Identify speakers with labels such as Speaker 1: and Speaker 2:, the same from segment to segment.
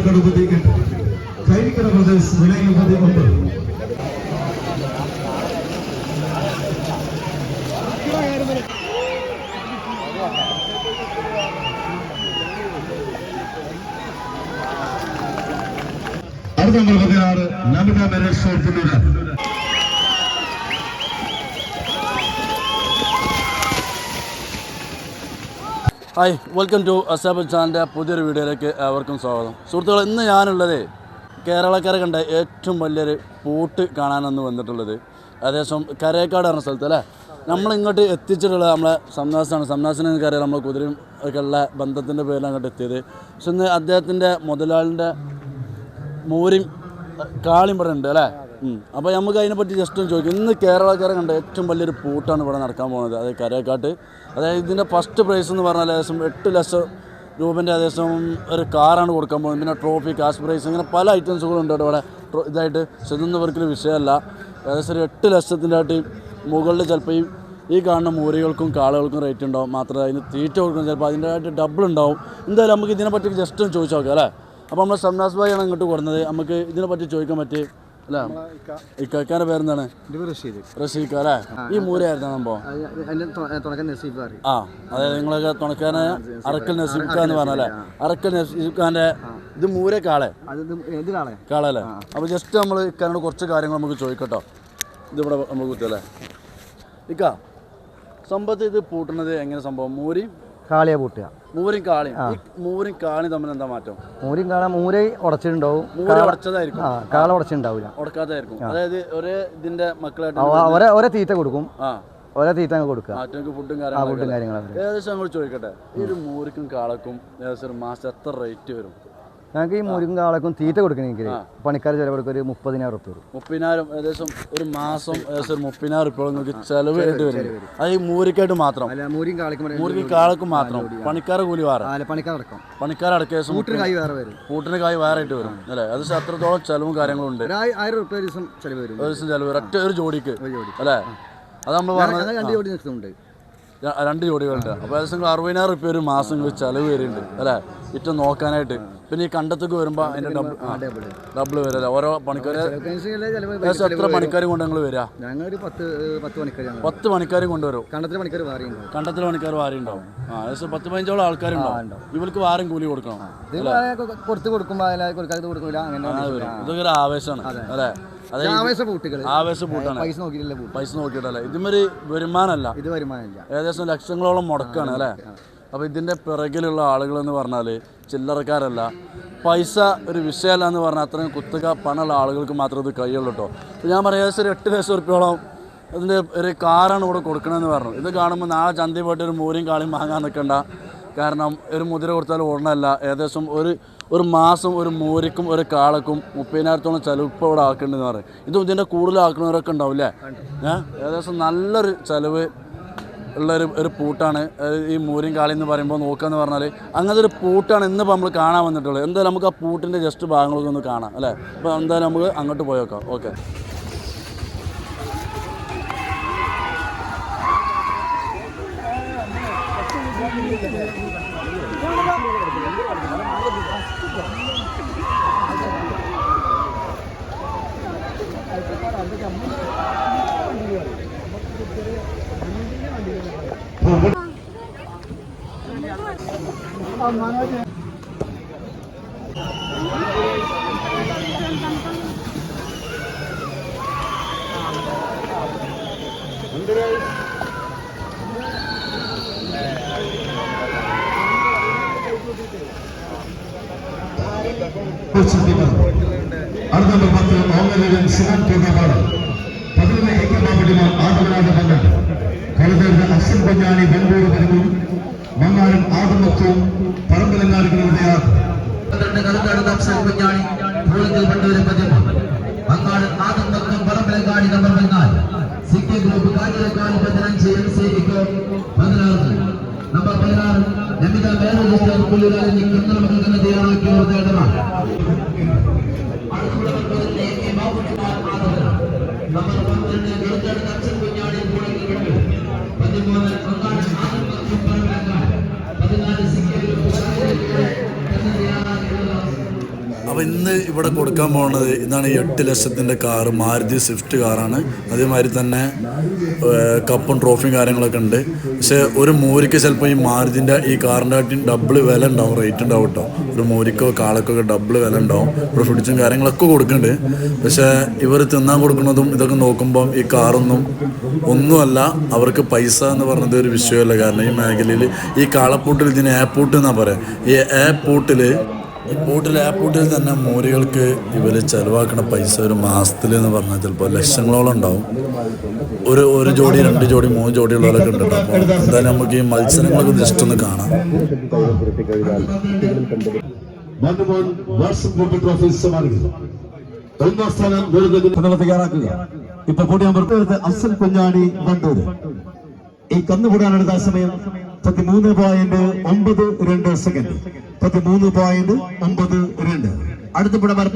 Speaker 1: കടുപ്പത്തേക്കുണ്ട് Kainikkara brothers വിനയ പതിവുണ്ട് അടുത്ത നമ്പർ
Speaker 2: ഹായ് വെൽക്കം ടു അസാബ് ചാന്റെ പുതിയൊരു വീഡിയോയിലേക്ക് ഏവർക്കും സ്വാഗതം. സുഹൃത്തുക്കൾ ഇന്ന് ഞാനുള്ളത് കേരളക്കര കണ്ട ഏറ്റവും വലിയൊരു പൂട്ട് കാണാനെന്ന് വന്നിട്ടുള്ളത് അതേസം കരേക്കാട് പറഞ്ഞ സ്ഥലത്ത് അല്ലേ? നമ്മൾ ഇങ്ങോട്ട് എത്തിച്ചിട്ടുള്ളത് നമ്മളെ സംനാസാണ് സംനാസിനെ കയറിയാൽ നമ്മൾ കുതിരയും ഒക്കെ ഉള്ള ബന്ധത്തിന്റെ പേരിൽ അങ്ങോട്ട് എത്തിയത്. പക്ഷെ ഇന്ന് അദ്ദേഹത്തിന്റെ മുതലാളിന്റെ മൂരിയും കാളിയും ഉണ്ട് അല്ലേ? അപ്പോൾ നമുക്ക് അതിനെപ്പറ്റി ജസ്റ്റ് ഒന്ന് ചോദിക്കും. ഇന്ന് കേരളക്കാരെ കണ്ട ഏറ്റവും വലിയൊരു പൂട്ടാണ് ഇവിടെ നടക്കാൻ പോകുന്നത്. അത് കരേക്കാട്ട് അതായത് ഇതിന്റെ ഫസ്റ്റ് പ്രൈസ് എന്ന് പറഞ്ഞാൽ ഏകദേശം എട്ട് ലക്ഷം രൂപന്റെ ഏകദേശം ഒരു കാറാണ് കൊടുക്കാൻ പോകുന്നത്. പിന്നെ ട്രോഫി കാസ് പ്രൈസ് ഇങ്ങനെ പല ഐറ്റംസുകളുണ്ട് ഉണ്ട് ഇവിടെ. ഇതായിട്ട് ചെന്നവർക്കൊരു വിഷയമല്ല. ഏകദേശം ഒരു എട്ട് ലക്ഷത്തിന്റെ ആയിട്ട് മുകളിൽ ചിലപ്പോൾ ഈ ഈ കാണുന്ന മൂരികൾക്കും കാളുകൾക്കും റേറ്റ് ഉണ്ടാവും. മാത്രമല്ല അതിന് തീറ്റ കൊടുക്കണം ചിലപ്പോൾ അതിന്റെ ആയിട്ട് ഡബിൾ ഉണ്ടാവും. എന്തായാലും നമുക്ക് ഇതിനെപ്പറ്റി ജസ്റ്റ് ഒന്ന് ചോദിച്ചു നോക്കാം അല്ലേ? അപ്പോൾ നമ്മൾ സംനാസ് ഭായിയാണ് ഇങ്ങോട്ട് കൊടുക്കുന്നത് നമുക്ക് ഇതിനെപ്പറ്റി ചോദിക്കാൻ പറ്റി അല്ലേ? ഇക്കാന്റെ പേരെന്താണ്? റഷീഖ് അല്ലേ? ഈ മൂരയായിരുന്നു സംഭവം ആ അതായത് നിങ്ങളൊക്കെ തുണക്കാരനായ അറക്കൽ നസീബ് ഖാൻ എന്ന് പറഞ്ഞല്ലേ? അറക്കൽ നസീബ് ഖാന്റെ ഇത് മൂര കാളെ? കാളല്ലേ? അപ്പോൾ ജസ്റ്റ് നമ്മൾ ഇക്കാനോട് കുറച്ച് കാര്യങ്ങൾ നമുക്ക് ചോദിക്കട്ടോ. ഇതിവിടെ നമ്മൾ കുത്തല്ലേ ഇക്ക സമ്പത്ത് ഇത് പൂട്ടുന്നത് എങ്ങനെ സംഭവം? മൂരി?
Speaker 3: കാളിയെ പൂട്ടുക.
Speaker 2: മൂരും കാളി മൂരും കാളി തമ്മിൽ എന്താ മാറ്റം?
Speaker 3: മൂരും കാള മൂര ഉടച്ചിട്ടുണ്ടാവും.
Speaker 2: മൂര് ഉടച്ചതായിരിക്കും.
Speaker 3: ആ കാള ഉടച്ചിട്ടുണ്ടാവില്ല
Speaker 2: ഉടക്കാത്തായിരിക്കും അതായത് ഒരേ ഇതിന്റെ മക്കളായിട്ട്
Speaker 3: അവരെ ഒരേ തീറ്റ കൊടുക്കും.
Speaker 2: ആ.
Speaker 3: തീറ്റ അങ്ങ് കൊടുക്കുക.
Speaker 2: ഫുഡും
Speaker 3: കാര്യങ്ങളും
Speaker 2: ഏകദേശം നമ്മൾ ചോദിക്കട്ടെ. ഈ ഒരു മൂരിക്കും കാളക്കും ഏകദേശം ഒരു മാസം എത്ര റേറ്റ് വരും?
Speaker 3: ഞങ്ങൾക്ക് ഈ മൂരിക്കും കാളക്കും തീറ്റ കൊടുക്കണമെങ്കിൽ പണിക്കാർ ചിലവർക്ക് ഒരു മുപ്പതിനായിരം ഉറുപ്പ് വരും.
Speaker 2: മുപ്പതിനായിരം ഏകദേശം ഒരു മാസം ഏകദേശം ഒരു മുപ്പതിനായിരം ഇപ്പോൾ നിങ്ങൾക്ക് ചിലവ് ആയിട്ട് വരും. അത് ഈ മൂരിക്കായിട്ട് മാത്രം.
Speaker 3: മൂരിയും കാളിക്കും
Speaker 2: മൂരിക്ക് കാളക്കും മാത്രം. പണിക്കാർ കൂലി വേറെ.
Speaker 3: പണിക്കാർ അടക്കം.
Speaker 2: പണിക്കാരടക്ക
Speaker 3: കൂട്ടിന് കൈ വേറെ വരും.
Speaker 2: കൂട്ടിന് കായ് വേറെ ആയിട്ട് വരും. അല്ലേ? അത് അത്രത്തോളം ചെലവും കാര്യങ്ങളും ഉണ്ട്
Speaker 3: ആയിരം ഉറുപ്പ് ഒരു ദിവസം ചിലവ് വരും.
Speaker 2: ഒരു ദിവസം ചെലവ് ഒറ്റ ഒരു ജോഡിക്ക്. അല്ലേ? അത് നമ്മൾ പറഞ്ഞത്
Speaker 3: രണ്ട് ജോഡി നിൽക്കുന്നുണ്ട്
Speaker 2: രണ്ട് ജോഡികളുണ്ട്. അപ്പോൾ ഏകദേശം നിങ്ങൾ അറുപതിനായിരം റുപ്യ ഒരു മാസം നിങ്ങൾക്ക് ചെലവ് വരുന്നുണ്ട് അല്ലേ? ഇറ്റം നോക്കാനായിട്ട്. പിന്നെ ഈ കണ്ടത്തൊക്കെ വരുമ്പോൾ അതിന്റെ ഡബിൾ
Speaker 3: ഡബിൾ
Speaker 2: വരും വരില്ല ഓരോ ഏകദേശം എത്ര പണിക്കാരും കൊണ്ട് നിങ്ങൾ വരിക
Speaker 3: പത്ത് പത്ത് പണിക്കാർ
Speaker 2: പത്ത് കൊണ്ടുവരും.
Speaker 3: പണിക്കാർ
Speaker 2: കണ്ടത്തിൽ പണിക്കാർ വാരി ഉണ്ടാവും ആ ഏകദേശം പത്ത് പതിനഞ്ചോളം ആൾക്കാരുണ്ടാവും. ഇവർക്ക് വാരം കൂലി കൊടുക്കണം.
Speaker 3: കൊടുത്ത് കൊടുക്കുമ്പോൾ കൊടുക്കാതെ കൊടുക്കില്ല അങ്ങനെ
Speaker 2: അത് ഇതൊക്കെ ഒരു ആവേശമാണ്. അല്ലേ?
Speaker 3: പൈസ നോക്കിയിട്ടല്ല
Speaker 2: പൈസ നോക്കിയിട്ടല്ലേ. ഇതുമൊരു വരുമാനമല്ല.
Speaker 3: ഇത് വരുമാനമില്ല.
Speaker 2: ഏകദേശം ലക്ഷങ്ങളോളം മുടക്കാണ് അല്ലേ? അപ്പോൾ ഇതിന്റെ പിറകിലുള്ള ആളുകൾ എന്ന് പറഞ്ഞാൽ ചില്ലറക്കാരല്ല. പൈസ ഒരു വിഷയമല്ല എന്ന് പറഞ്ഞാൽ അത്രയും കുത്തുക പണമുള്ള ആളുകൾക്ക് മാത്രമേ ഇത് കഴിയുള്ളൂ കേട്ടോ ഞാൻ പറയാം ഏകദേശം ഒരു എട്ട് ലക്ഷം റുപ്യോളം ഇതിന്റെ ഒരു കാറാണ് ഇവിടെ കൊടുക്കണമെന്ന് പറഞ്ഞു. ഇത് കാണുമ്പോൾ നാളെ ചന്തി പോയിട്ട് ഒരു മൂരിയും കാളിയും വാങ്ങാൻ നിൽക്കണ്ട കാരണം ഒരു മുതിര കൊടുത്താൽ ഓടണമല്ല ഏകദേശം ഒരു ഒരു മാസം ഒരു മോരിക്കും ഒരു കാളക്കും മുപ്പതിനായിരത്തോളം ചിലവ് ഇപ്പോൾ ഇവിടെ ആക്കേണ്ടതെന്ന് പറയും. ഇതും ഇതിന്റെ കൂടുതലാക്കുന്നവരൊക്കെ ഉണ്ടാവും അല്ലേ ഏകദേശം നല്ലൊരു ചിലവ് ഉള്ളൊരു ഒരു പൂട്ടാണ്. ഈ മൂരിയും കാളി എന്ന് പറയുമ്പോൾ നോക്കുകയെന്ന് പറഞ്ഞാൽ അങ്ങനത്തെ ഒരു പൂട്ടാണ് ഇന്നിപ്പോൾ നമ്മൾ കാണാൻ വന്നിട്ടുള്ളത്. എന്തായാലും നമുക്ക് ആ പൂട്ടിന്റെ ജസ്റ്റ് ഭാഗങ്ങളൊക്കെ ഒന്ന് കാണാം അല്ലേ? അപ്പോൾ എന്തായാലും നമുക്ക് അങ്ങോട്ട് പോയേക്കാം ഓക്കെ.
Speaker 1: అందరూ അടുത്ത നമ്പർ പത്ത് ഓങ്ങലിവൻ ശിവൻ പ്രതാപാണ് പതിനൊന്ന് ഏകമാപടിമാർ ആദവനാഥ മന്നൻ കരുതേണ്ട അഫ്സൻ പഞ്ഞാണി ബംഗൂർ പതിവും മങ്ങാരം ആദമത്വവും പറമ്പലങ്ങാടുകളുടെ
Speaker 4: കറുകാട് അഫ്സൽ കുഞ്ഞാണി ഭൂളിക്കൽ പണ്ടൂര് പതിവ് അങ്ങാട് ആദം മക്കം പറമ്പലങ്ങാടി നമ്പർ പതിനാല്. സി കെ ഗ്രൂപ്പ് കാഞ്ഞിരക്കാട് പതിനഞ്ച് എം സി പതിനാറ്. നമ്പർ പതിനാറ്. നമിത വേറെ മകൾക്ക് തയ്യാറാക്കി ഓർത്തേണ്ടതാണ് നമ്പർ ನಮ್ಮ ಒಂದು ಗೆಳೆತನ
Speaker 2: അപ്പോൾ ഇന്ന് ഇവിടെ കൊടുക്കാൻ പോകുന്നത് ഇതാണ് എട്ട് ലക്ഷത്തിന്റെ കാറ് മാരുതി സ്വിഫ്റ്റ് കാറാണ്. അതേമാതിരി തന്നെ കപ്പും ട്രോഫിയും കാര്യങ്ങളൊക്കെ ഉണ്ട്. പക്ഷേ ഒരു മൂരിക്ക് ചിലപ്പോൾ ഈ മാരുതിന്റെ ഈ കാറിന്റെ ആയിട്ടും ഡബിൾ വില ഉണ്ടാവും റേറ്റ് ഉണ്ടാവും കേട്ടോ. ഒരു മോരിക്കോ കാളക്കോ ഒക്കെ ഡബിൾ വില ഉണ്ടാവും. ഇവിടെ ഫ്രിഡ്ജും കാര്യങ്ങളൊക്കെ കൊടുക്കുന്നുണ്ട്. പക്ഷേ ഇവർ തിന്നാൻ കൊടുക്കുന്നതും ഇതൊക്കെ നോക്കുമ്പം ഈ കാറൊന്നും ഒന്നുമല്ല അവർക്ക് പൈസ എന്ന് പറഞ്ഞത് ഒരു വിഷയമല്ല. കാരണം ഈ മേഖലയിൽ ഈ കാളപ്പൂട്ടിൽ ഇതിന് ഏപ്പൂട്ട് എന്നാണ് പറയുക ഈ ഏപ്പൂട്ടിൽ ഈ ബോട്ടിൽ ആ ബോട്ടിൽ തന്നെ മോരികൾക്ക് ഇവർ ചിലവാക്കുന്ന പൈസ ഒരു മാസത്തിൽ എന്ന് പറഞ്ഞാൽ ചിലപ്പോൾ ലക്ഷങ്ങളോളം ഉണ്ടാവും. ഒരു ഒരു ജോഡി രണ്ട് ജോഡി മൂന്ന് ജോഡിയുള്ളവരൊക്കെ ഉണ്ട് അപ്പോൾ എന്തായാലും നമുക്ക് ഈ മത്സരങ്ങളൊക്കെ ജസ്റ്റ് ഒന്ന് കാണാം.
Speaker 1: ഇപ്പൊ കൂടി നമ്പർ അസൽ കുഞ്ഞാണി വണ്ടൂര്. ഈ കന്നുകൂടാനെടുത്ത സമയം പതിമൂന്ന് പോയിന്റ് ഒമ്പത് രണ്ട് സെക്കൻഡ് പതിമൂന്ന് പോയിന്റ് ഒമ്പത് രണ്ട്.
Speaker 4: അടുത്ത പിടമർ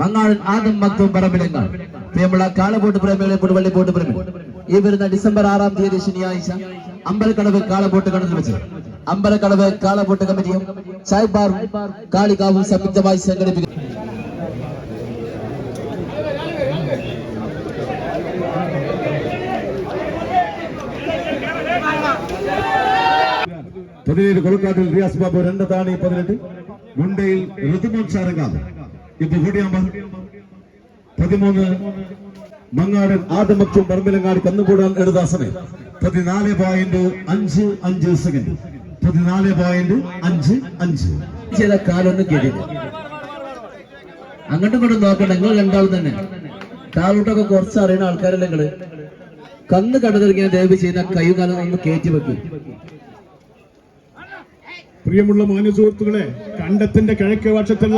Speaker 4: മങ്ങാടൻ ആദം മക്തും പറമ്പിലെങ്ങാൾ പ്രിയമുള്ള കാളബോട്ട് പ്രേമികളെ പുടുവള്ളിപ്പോട്ട് പ്രേമി ഈ വരുന്ന ഡിസംബർ ആറാം തീയതി ശനിയാഴ്ച അമ്പലക്കടവ് കാളപോട്ട് കടന്നു വെച്ച്. അമ്പലക്കടവ് കാളപോട്ട് കമ്മിറ്റിയും കാളികാവും സംയുക്തമായി
Speaker 1: പതിനേഴ് കൊളക്കാട്ടിൽ റിയാസ് ബാബു രണ്ട് താണി പതിനെട്ട്. മുണ്ടയിൽ ഋതുമോൻ ചാരങ്കാവ്. ഇപ്പൊ കൂടിയാമ്പ പതിമൂന്ന് മങ്ങാടൻ ആദമക്തും പറമ്പിലങ്ങാട് കന്നുകൂടാൻ സമയം പതിനാല് പോയിന്റ് അഞ്ച് അഞ്ച് സെക്കൻഡ്. പതിനാല് പോയിന്റ് അഞ്ച് അഞ്ച്.
Speaker 4: ചില കാലൊന്നും കേട്ടില്ല. അങ്ങോട്ടും ഇങ്ങോട്ടും നോക്കണ്ട. നിങ്ങൾ രണ്ടാളും തന്നെ. താഴോട്ടൊക്കെ കുറച്ച് അറിയുന്ന ആൾക്കാരല്ലേ നിങ്ങൾ? കന്ന് കണ്ടതിരിക്കാൻ ദയവ് ചെയ്യുന്ന കൈകാലം കാലം ഒന്ന് കയറ്റി വെക്കും.
Speaker 5: പ്രിയമുള്ള മാന്യ സുഹൃത്തുക്കളെ കണ്ടത്തിന്റെ കിഴക്കേ വശത്തുള്ള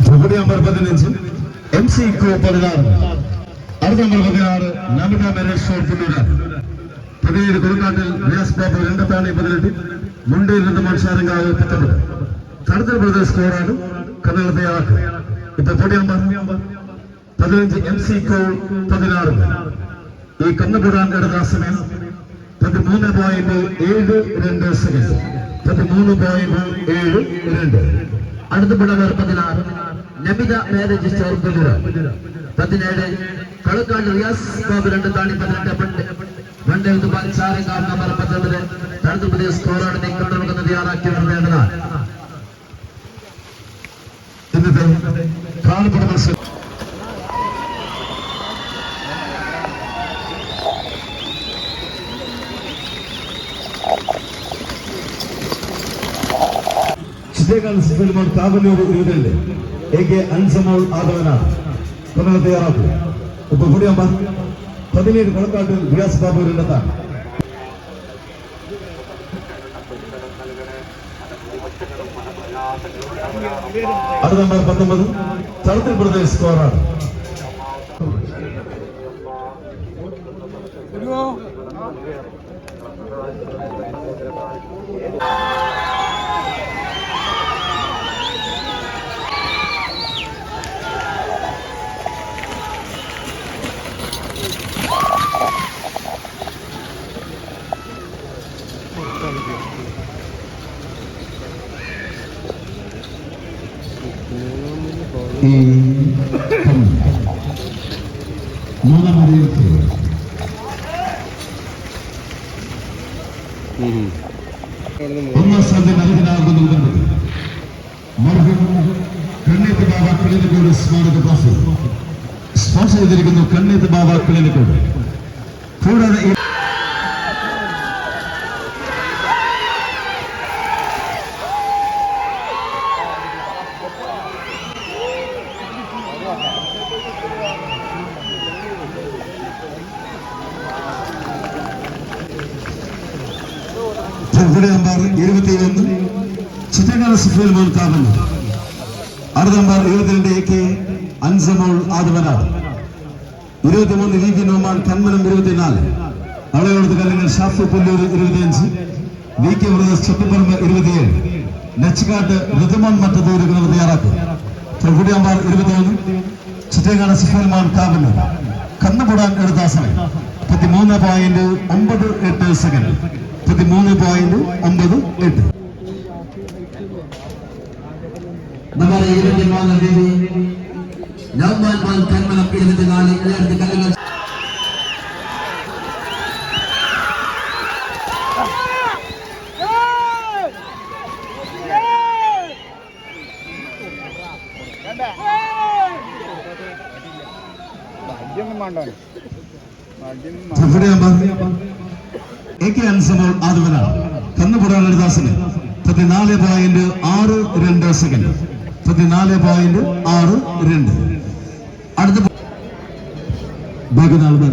Speaker 1: നമ്പർ എം സി കോ പതിനാറ്. അടുത്ത നമ്പർ പതിനാറ് നമിത നരേഷ് പുല്ലൂരാൻ പതിനേഴ് കൊടുങ്കാട്ടിൽ റിയാസ് ബാബു രണ്ടത്താണ് താണി പതിനെട്ട് മുണ്ടയിൽ നിന്ന് മത്സാരങ്കാവ് പത്തൊമ്പത്. തടുത്തൽ ബ്രദേഴ്സ് സ്കോറാണ് കണ്ണുകൾ തയ്യാറാക്കുക ഇപ്പൊ കൂടി നമ്പർ പതിനഞ്ച് എം സി കോൾ പതിനാറ്. ഈ കന്നുകൂടാൻ എടുത്ത സമയം പതിമൂന്ന് പോയിന്റ് ഏഴ് രണ്ട് സെക്കൻഡ്. പതിമൂന്ന് പോയിന്റ് ഏഴ് രണ്ട്.
Speaker 4: അടുത്ത പിടവർ പതിനാറ് നബിത മാരേജ് സ്റ്റോർ പതിനേഴ് കളക്കാട് റിയാസ് ബാബു രണ്ട് താണി പതിനെട്ട്. പണ്ട് പണ്ട് ഇത് പഞ്ചാരങ്കാർ നമ്പർ പത്തൊമ്പത് തടുത്ത് പുതിയ സ്കോറാണ് നിങ്ങൾ നമുക്ക് തയ്യാറാക്കി വരേണ്ടതാണ്
Speaker 1: ഇന്നത്തെ കാണപ്പെടുന്ന മത്സരം. ചിതേകാൽ സിനിമ കാവലൂർ ഇരുപതല്ലേ എ കെ അൻസമോൾ ആദവനാണ്. നമ്മൾ തയ്യാറാക്കുക ഇപ്പൊ കൂടിയാകുമ്പോ പതിനേഴ് കൊളക്കാട്ടിൽ റിയാസ് ബാബു രണ്ടെത്താണ് അടുത്ത നമ്പർ പത്തൊമ്പത് തളത്തിൽ പ്രദേശ് സ്കോറാണ് ഇവിടെ നമ്പർ ഇരുപത്തിയൊന്ന് ചിത്രകല സുഫേൽ മോൻ കാവൽ അടുത്ത നമ്പർ ഇരുപത്തിരണ്ട് എ കെ അൻസമോൾ ആദവനാട് ഇരുപത്തിമൂന്ന് വി പി നോമാൻ കന്മനം ഇരുപത്തിനാല്. അവളയോടത്ത് കല്ലുങ്ങൾ ഷാഫു പുല്ലൂർ ഇരുപത്തിയഞ്ച്. വി കെ ബ്രദേഴ്സ് ചട്ടിപ്പറമ്പ് ഇരുപത്തിയേഴ്. നെച്ചിക്കാട്ട് ഋതുമൺ മറ്റു ദൂരങ്ങൾ തയ്യാറാക്കും. ത്രിപുടിയമ്പാർ ഇരുപത്തിയൊന്ന്. ചിറ്റേങ്ങാട് സുഫേൽമാൻ കാവല്ലൂർ കന്നുപൂടാൻ എടുത്ത സമയം. പതിമൂന്ന് പോയിന്റ് ഒമ്പത് എട്ട് സെക്കൻഡ് പതിമൂന്ന് പോയിന്റ് ഒമ്പത് എട്ട്.
Speaker 4: നമ്പർ ഇരുപത്തിമൂന്ന് തീയതി നവംബർ ഇളയടത്ത് കല്ലുകൾ
Speaker 1: എ കെ അൻസമോൾ ആദവനാണ്. കന്നുപുടാൻ ഹരിദാസിന് പതിനാല് പോയിന്റ് ആറ് രണ്ട് സെക്കൻഡ് പതിനാല് പോയിന്റ് ആറ് രണ്ട്. അടുത്ത ബാക്കി നാല് പേർ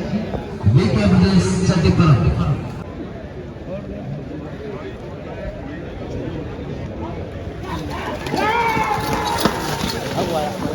Speaker 4: ബ്രദേഴ്സ്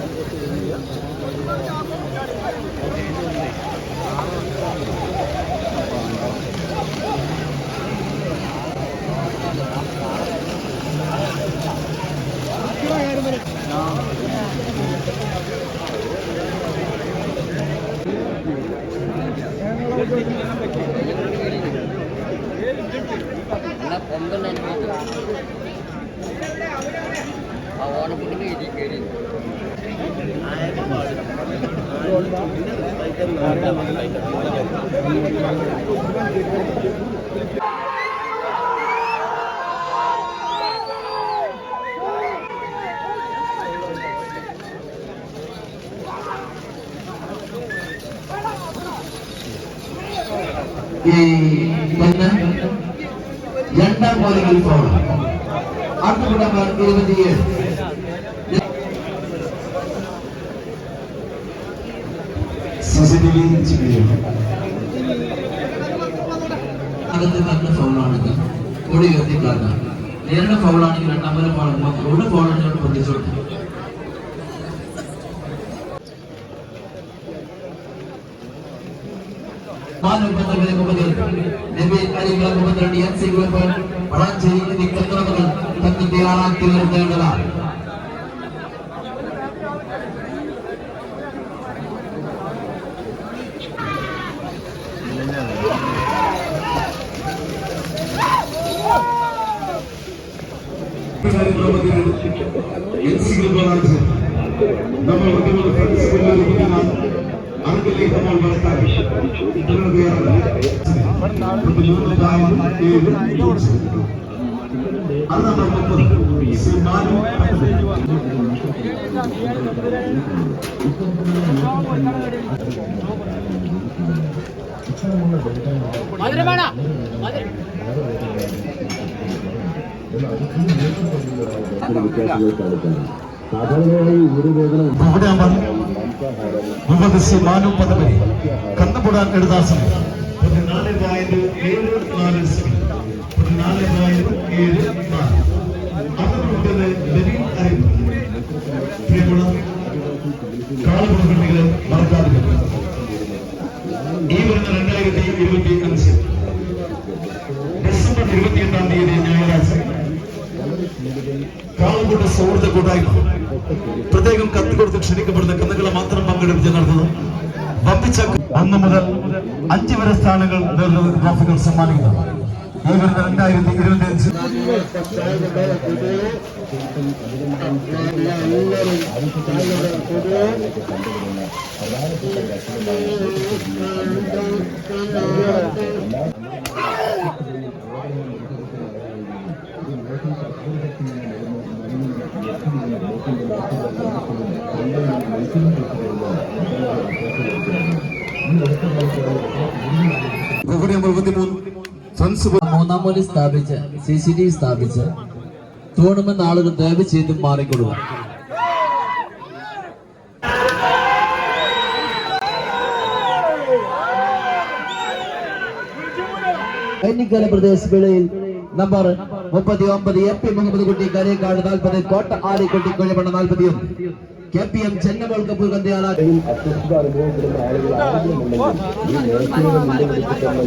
Speaker 4: ചട്ടിപ്പുറം ഈ പെണ്ണ് രണ്ടാം ബോളിംഗിൽ ഫോൾ அடுத்து கண்ணு ஃபౌலானது
Speaker 1: கொடி வெற்றி
Speaker 4: காரணம் ಎರಡು ಫೌಲ್ ಆಣಿಗೆ ನನ್ನ ಮೇಲೆ ಫೌಲ್ ಮಕ್ಕಳು ಫೌಲ್ ಆಣಿಗಳನ್ನು ಬಂಧಿಸೋಣ ಬಾಲು ಬಂದಗಳಿಗೆ ಬಂದರು ನೆಬಿ ಅರಿಗಳಿಗೆ ಬಂದರು ಎನ್ಸಿಗಳಿಗೆ ಬಂದರು ಪಡಾಚೇರಿಗೆ ನಿಕ್ಕಂತರ ಬಂದರು ತನ್ನ ದೇವಾಲಯಕ್ಕೆ ಬಂದರು നിർത്തേണ്ടതാണ്
Speaker 1: നമ്മൾ ഒരുപാട് ഫ്രണ്ട്സുകളിലിരിക്കുന്ന അർഗലി നമ്മൾ വളർത്താൻ അത് നമ്മൾ സിമാനു പദവി കണ്ണുപുടാൻ എഴുതാൻ സമയം പതിനാല് പോയിന്റ് ഏഴ് നാല് പതിനാല് പോയിന്റ് ഏഴ് മുതൽ അഞ്ച് വരെ സ്ഥാനങ്ങൾ ട്രോഫികൾ സമ്മാനിക്കുന്നത് ഈ വരുന്ന രണ്ടായിരത്തി ഇരുപത്തി അഞ്ച്.
Speaker 4: മൂന്നാം മൂലി സ്ഥാപിച്ച് സി സി ടി വി സ്ഥാപിച്ച് തൂണമെന്ന് ആളുകൾ ദയവ് ചെയ്ത് മാറിക്കൊള്ളുക. കൈനിക്കല പ്രദേശ് വേളയിൽ നമ്പർ മുപ്പത്തി ഒമ്പത് എ പി മുഹമ്മദ് കുട്ടി കരേക്കാട് നാൽപ്പത് കോട്ട ആലിക്കുട്ടി കുഴപ്പണ നാൽപ്പത്തി ഒന്ന് കെ പി എം ചെന്നമോൾ കപൂർ കന്ത്യാല
Speaker 6: അസ്വസ്ഥത അനുഭവപ്പെടുന്ന ആളുകൾ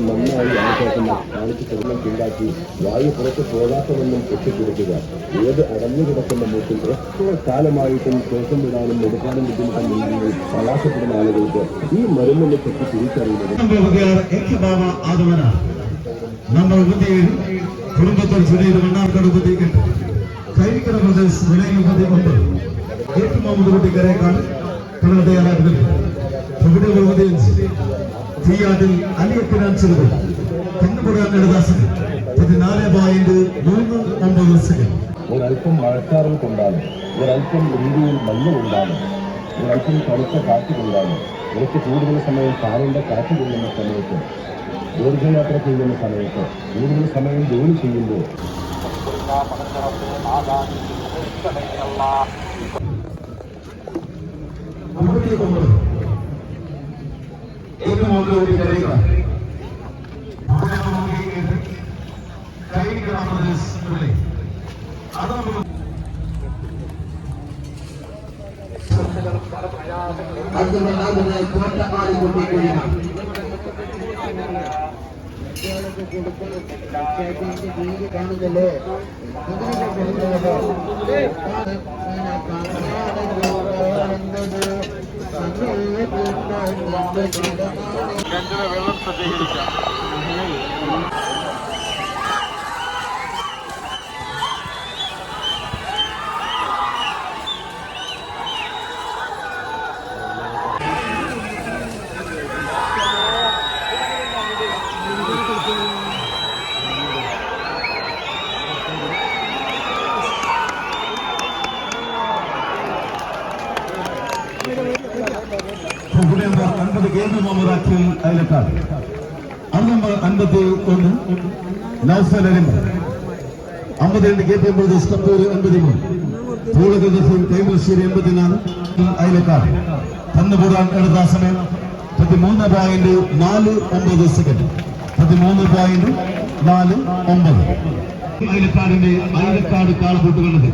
Speaker 6: നന്നായി കാണിച്ച് സ്വർണം ചൂടാക്കി വായു പുറത്ത് പോകാത്തതെന്നും പൊട്ടിക്കൊടുക്കുക. ഏത് അടഞ്ഞു കിടക്കുന്ന മൂക്കിൽ എത്ര കാലമായിട്ടും ശ്വാസം വിടാനും എടുക്കാനും ബുദ്ധിമുട്ടുണ്ടെങ്കിൽ പ്രയാസപ്പെടുന്ന ആളുകൾക്ക് ഈ മരുന്നിനെ പറ്റി തിരിച്ചറിയുന്നത്
Speaker 1: நம்ம ആദവന നമ്മൾ മുപ്പത്തിയേഴ് കുടുംബത്തിൽ സുരേത് മണ്ണാർക്കാട് മുപ്പത്തിയെട്ട് കൈവിക്കര പ്രദേശ് വിലയിൽ ഏറ്റവും മുഹമ്മദ് കുട്ടി കരേക്കാട് കടൽ തയ്യാറാക്കുന്നത് ഫെബ്രുവരി മുപ്പത്തിയഞ്ച് തീയാട്ടിൽ അലിയക്കിനാൻ ചെറുത് തെങ്ങുപുഴ എഴുതാസൻ പതിനാല് പോയിന്റ് മൂന്ന് ഒമ്പത് സെക്കൻഡ്
Speaker 6: ഒരല്പം മഴക്കാറും കൊണ്ടാണ് ഒരൽപ്പം ഇന്ത്യയിൽ മഞ്ഞ് കൊണ്ടാണ് ഒരൽപ്പം തണുത്ത കാറ്റ് കൊണ്ടാണ്. എനിക്ക് കൂടുതൽ സമയം കാറിന്റെ കാറ്റ് കൊള്ളുന്ന സമയത്ത് ദീർഘയാത്ര ചെയ്യുന്ന സമയത്ത് കൂടുതൽ സമയം ജോലി ചെയ്യുമ്പോൾ.
Speaker 1: മുപ്പത്തിയൊമ്പത് ഏറ്റവും മുകളിൽ കൂടി കരയുക കൈവിക്കര പ്രദേശ് വിളി അതാണ്
Speaker 4: അടുത്ത കോട്ട ആലിക്കുട്ടി Kendine
Speaker 1: verirse zehirli. കേന്ദ്ര മുഹമ്മദ് അഖിൽ അയലക്കാട് അറുന്നൂറ് അൻപത്തി ഒന്ന് നൗഫൽ അലിമ അമ്പത്തിരണ്ട് കെ പി എം പ്രദേശ് എൺപത്തി മൂന്ന്. പൂളകദർശൻ കൈമശ്ശേരി എൺപത്തിനാല് അയലക്കാട് കന്നുകൂടാൻ എടുത്ത സമയം പതിമൂന്ന് പോയിന്റ് നാല് ഒമ്പത് സെക്കൻഡ് പതിമൂന്ന് പോയിന്റ് നാല് ഒമ്പത്. അയലക്കാടിന്റെ അയലക്കാട് കാളക്കൂട്ടുകളുടെ